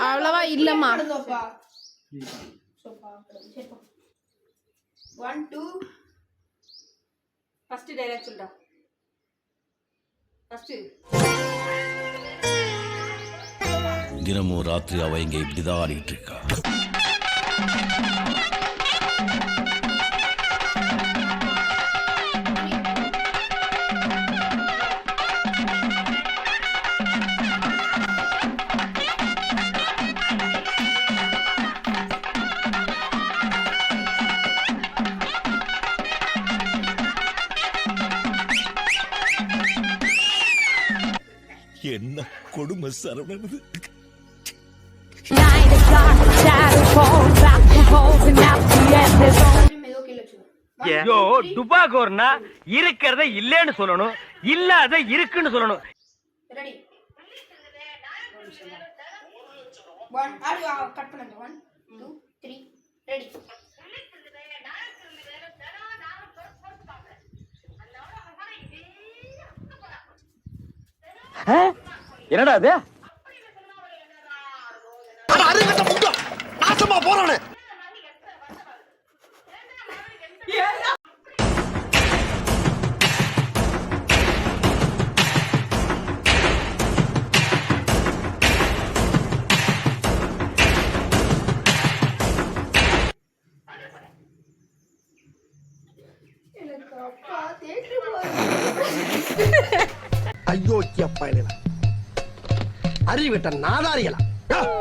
அவ்வளவா இல்லம்மா. One two first dialogue first தினமும் ராத்திரி அவ இங்க இப்படிதான் ஆடிட்டு இருக்கா. மெதுவா கீழே வச்சுக்கோ ஐயோ துபாகோர்னா இருக்கிறத இல்லைன்னு சொல்லணும் இல்லாத இருக்குன்னு சொல்லணும். ரெடி. என்னடா அது? நாசமா போறானே. எனக்கு அப்பா ஐயோ பயணில அறிவிட்ட நாதாரிகளா?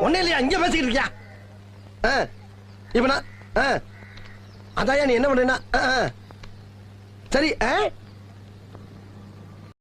ஒன்னே இல்லையா? இங்க பேசிக்கிட்டு இருக்கியா? இப்ப நான் அதான் நீ என்ன பண்ணா சரி